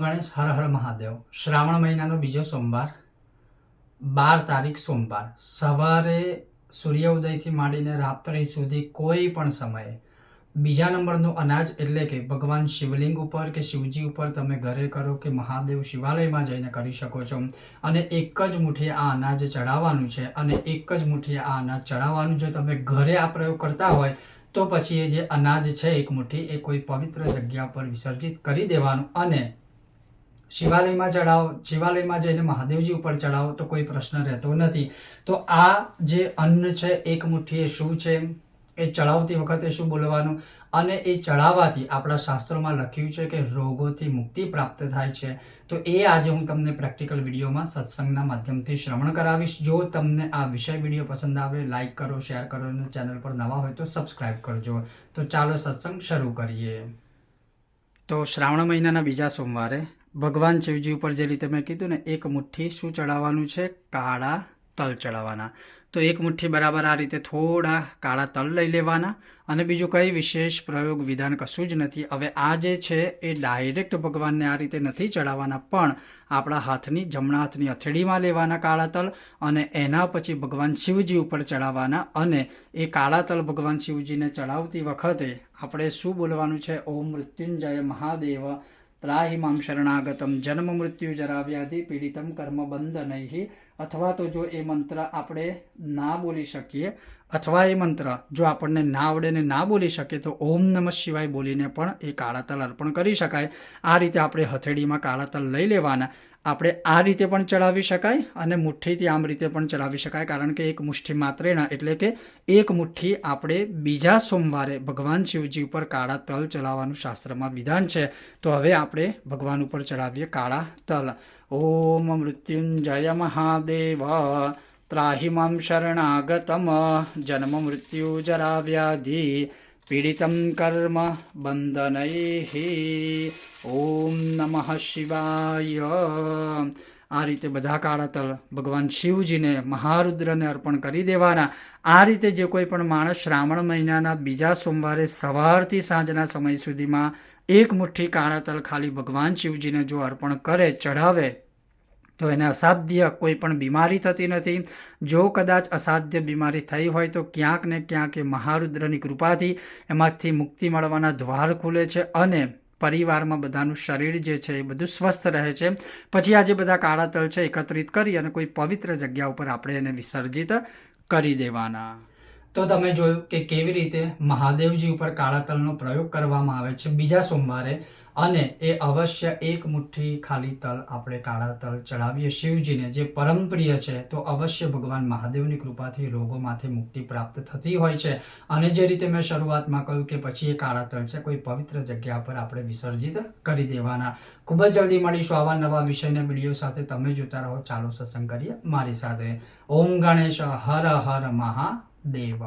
ગણેશ હર હર મહાદેવ. શ્રાવણ મહિનાનો બીજો સોમવાર, બાર તારીખ સોમવાર. સવારે સૂર્ય ઉદયથી માંડીને રાત્રિ સુધી કોઈ પણ સમયે બીજા નંબરનું અનાજ એટલે કે ભગવાન શિવલિંગ ઉપર કે શિવજી ઉપર તમે ઘરે કરો કે મહાદેવ શિવાલયમાં જઈને કરી શકો છો. અને એક જ મુઠ્ઠી આ અનાજ ચડાવવાનું છે અને એક જ મુઠ્ઠી આ અનાજ ચડાવવાનું. જો તમે ઘરે આ પ્રયોગ કરતા હોય, તો પછી એ જે અનાજ છે એક મુઠ્ઠી એ કોઈ પવિત્ર જગ્યા પર વિસર્જિત કરી દેવાનું અને શિવાલયમાં ચડાવો શિવાલયમાં જઈને મહાદેવજી ઉપર ચડાવો તો કોઈ પ્રશ્ન રહેતો નથી. તો આ જે અન્ન છે, એક મુઠ્ઠી એ શું છે, એ ચડાવતી વખતે શું બોલવાનું? અને એ ચડાવવાથી આપણા શાસ્ત્રોમાં લખ્યું છે કે રોગોથી મુક્તિ પ્રાપ્ત થાય છે. તો એ આજે હું તમને પ્રેક્ટિકલ વિડીયોમાં સત્સંગના માધ્યમથી શ્રવણ કરાવીશ. જો તમને આ વિષય વીડિયો પસંદ આવે લાઇક કરો, શેર કરો અને ચેનલ પર નવા હોય તો સબસ્ક્રાઈબ કરજો. તો ચાલો સત્સંગ શરૂ કરીએ. તો શ્રાવણ મહિનાના બીજા સોમવારે ભગવાન શિવજી ઉપર જે રીતે મેં કીધું ને, એક મુઠ્ઠી શું ચડાવવાનું છે? કાળા તલ ચડાવવાના. તો એક મુઠ્ઠી બરાબર આ રીતે થોડા કાળા તલ લઈ લેવાના અને બીજું કંઈ વિશેષ પ્રયોગ વિધાન કશું જ નથી. હવે આ જે છે એ ડાયરેક્ટ ભગવાનને આ રીતે નથી ચડાવવાના, પણ આપણા હાથની, જમણા હાથની હથેળીમાં લેવાના કાળા તલ અને એના પછી ભગવાન શિવજી ઉપર ચડાવવાના અને એ કાળા તલ ભગવાન શિવજીને ચડાવતી વખતે આપણે શું બોલવાનું છે? ઓમ મૃત્યુંજય મહાદેવ ત્રાહી મામ શરણાગતમ જન્મ મૃત્યુ જરાવ્યાથી પીડિતમ કર્મ નહીં અથવા તો જો એ મંત્ર આપણે ના બોલી શકીએ અથવા એ મંત્ર જો આપણને ના આવડે ને ના બોલી શકીએ તો ઓમ નમઃ શિવાય બોલીને પણ એ કાળા તલ અર્પણ કરી શકાય આ રીતે આપણે હથેળીમાં કાળા તલ લઈ લેવાના આપણે આ રીતે પણ ચડાવી શકાય અને મુઠ્ઠીથી આમ રીતે પણ ચડાવી શકાય, કારણ કે એક મુઠ્ઠી માત્રેણા એટલે કે એક મુઠ્ઠી આપણે બીજા સોમવારે ભગવાન શિવજી ઉપર કાળા તલ ચડાવવાનું શાસ્ત્રમાં વિધાન છે. તો હવે આપણે ભગવાન ઉપર ચડાવીએ કાળા તલ. ઓમ મૃત્યુંજય મહાદેવ ત્રાહી શરણાગતમ, જન્મ મૃત્યુ જરા વ્યાધિ પીડિતમ કર્મ બંધનૈ ઓમ નમઃ શિવાય આ રીતે બધા કાળાતલ ભગવાન શિવજીને મહારુદ્રને અર્પણ કરી દેવાના. આ રીતે જે કોઈ પણ માણસ શ્રાવણ મહિનાના બીજા સોમવારે સવારથી સાંજના સમય સુધીમાં એક મુઠ્ઠી કાળાતલ ખાલી ભગવાન શિવજીને જો અર્પણ કરે, ચઢાવે તો એને અસાધ્ય કોઈ પણ બીમારી થતી નથી. જો કદાચ અસાધ્ય બીમારી થઈ હોય તો ક્યાંક ને ક્યાંક એ મહારુદ્રની કૃપાથી એમાંથી મુક્તિ મળવાના દ્વાર ખુલે છે અને પરિવારમાં બધાનું શરીર જે છે એ બધું સ્વસ્થ રહે છે. પછી આ જે બધા કાળા તલ છે એકત્રિત કરી અને કોઈ પવિત્ર જગ્યા ઉપર આપણે એને વિસર્જિત કરી દેવાના. તો તમે જોયું કે કેવી રીતે મહાદેવજી ઉપર કાળા તલનો પ્રયોગ કરવામાં આવે છે. બીજા સોમવારે અને એ અવશ્ય એક મુઠ્ઠી ખાલી તલ આપણે કાળા તલ ચડાવીએ શિવજીને, જે પરમ પ્રિય છે, તો અવશ્ય ભગવાન મહાદેવની કૃપાથી રોગોમાંથી મુક્તિ પ્રાપ્ત થતી હોય છે. અને જે રીતે મેં શરૂઆતમાં કહ્યું કે પછી એ કાળા તલ છે, કોઈ પવિત્ર જગ્યા પર આપણે વિસર્જિત કરી દેવાના. ખૂબ જ જલ્દી મળીશું આવા નવા વિષયના વીડિયો સાથે. તમે જોતા રહો, ચાલો સત્સંગ કરીએ મારી સાથે. ઓમ ગણેશ હર હર મહાદેવ.